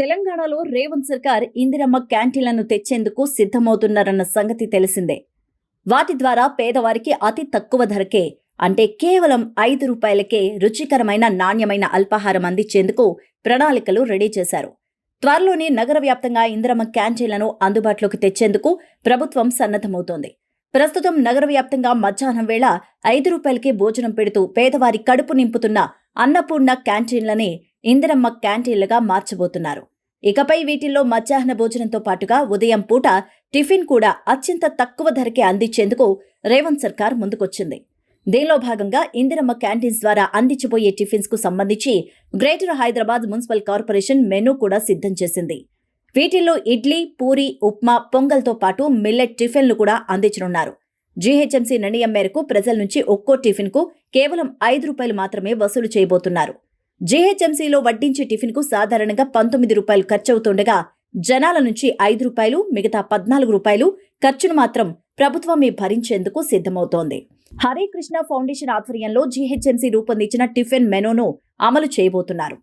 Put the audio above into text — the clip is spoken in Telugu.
తెలంగాణలో రేవంత్ సర్కార్ ఇందిరమ్మ క్యాంటీన్లను తెచ్చేందుకు సిద్ధమవుతున్నారన్న సంగతి తెలిసిందే. వాటి ద్వారా పేదవారికి అతి తక్కువ ధరకే అంటే కేవలం ఐదు రూపాయలకే రుచికరమైన నాణ్యమైన అల్పాహారం అందించేందుకు ప్రణాళికలు రెడీ చేశారు. త్వరలోనే నగర వ్యాప్తంగా ఇందిరమ్మ క్యాంటీన్లను అందుబాటులోకి తెచ్చేందుకు ప్రభుత్వం సన్నద్ధమవుతోంది. ప్రస్తుతం నగర వ్యాప్తంగా మధ్యాహ్నం వేళ ఐదు రూపాయలకే భోజనం పెడుతూ పేదవారి కడుపు నింపుతున్న అన్నపూర్ణ క్యాంటీన్లని ఇందిరమ్మ క్యాంటీన్లుగా మార్చబోతున్నారు. ఇకపై వీటిల్లో మధ్యాహ్న భోజనంతో పాటుగా ఉదయం పూట టిఫిన్ కూడా అత్యంత తక్కువ ధరకే అందించేందుకు రేవంత్ సర్కార్ ముందుకొచ్చింది. దీనిలో భాగంగా ఇందిరమ్మ క్యాంటీన్స్ ద్వారా అందించబోయే టిఫిన్స్కు సంబంధించి greater Hyderabad municipal corporation menu కూడా సిద్ధం చేసింది. వీటిల్లో ఇడ్లీ పూరి ఉప్మా పొంగల్తో పాటు మిల్లెట్ టిఫిన్లు కూడా అందించనున్నారు. జీహెచ్ఎంసీ నిర్ణయం మేరకు ప్రజల నుంచి ఒక్కో టిఫిన్కు కేవలం ఐదు రూపాయలు మాత్రమే వసూలు చేయబోతున్నారు. జీహెచ్ఎంసీలో వడ్డించే టిఫిన్కు సాధారణంగా పంతొమ్మిది రూపాయలు ఖర్చవుతుండగా జనాల నుంచి ఐదు రూపాయలు మిగతా పద్నాలుగు రూపాయలు ఖర్చును మాత్రం ప్రభుత్వమే భరించేందుకు సిద్ధమవుతోంది. హరే కృష్ణ ఫౌండేషన్ ఆధ్వర్యంలో జీహెచ్ఎంసీ రూపొందించిన టిఫిన్ మెనూను అమలు చేయబోతున్నారు.